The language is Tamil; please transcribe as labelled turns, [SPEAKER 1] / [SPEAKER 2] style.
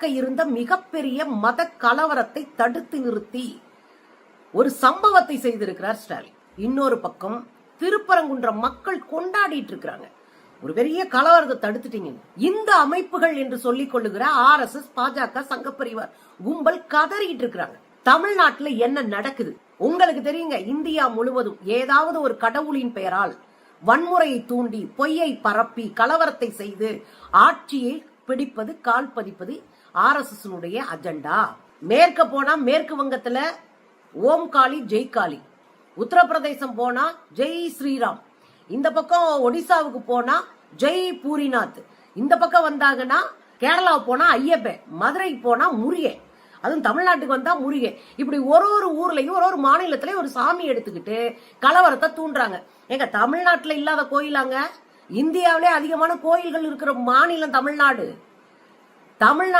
[SPEAKER 1] நடக்க இருந்த மிகப்பெரிய மத கலவரத்தை தடுத்து நிறுத்தி ஒரு சம்பவத்தை செய்திருக்கிறார் ஸ்டாலின். இன்னொரு பக்கம் திருப்பரங்குன்றம் மக்கள் கொண்டாடிட்டு இருக்கிறாங்க. ஒரு பெரிய கலவரத்தை தடுத்துட்டீங்க. இந்த அமைப்புகள் என்று சொல்லிக் கொள்ளுகிற ஆர் எஸ் எஸ் பாஜக சங்கப்பரிவார் கும்பல் கதறிட்டு இருக்கிறாங்க. தமிழ்நாட்டுல என்ன நடக்குது? உங்களுக்கு தெரியுங்க இந்தியா முழுவதும் ஏதாவது ஒரு கடவுளின் பெயரால் வன்முறையை தூண்டி பொய்யை பரப்பி கலவரத்தை செய்து ஆட்சியை பிடிப்பது கால் பதிப்பது ஆர் எஸ் எஸ் அஜெண்டா. மேற்க போனா மேற்கு வங்கத்துல ஓம் காளி ஜெய் காளி. உத்தரப்பிரதேசம் போனா ஜெய் ஸ்ரீராம். இந்த பக்கம் ஒடிசாவுக்கு போனா ஜெய் பூரிநாத். இந்த பக்கம் வந்தாங்கன்னா கேரளா போனா ஐயப்பே. மதுரைக்கு போனா முருகன் அதுவும் தமிழ்நாட்டுக்கு வந்தா முருகே. இப்படி ஒரு ஒரு ஊர்லயும் ஒரு ஒரு மாநிலத்திலயும் ஒரு சாமி எடுத்துக்கிட்டு கலவரத்தை தூண்டுறாங்க. ஏங்க தமிழ்நாட்டுல இல்லாத கோயிலாங்க? இந்தியாவிலே அதிகமான கோயில்கள் இருக்கிற மாநிலம் தமிழ்நாடு. தமிழ்நாடு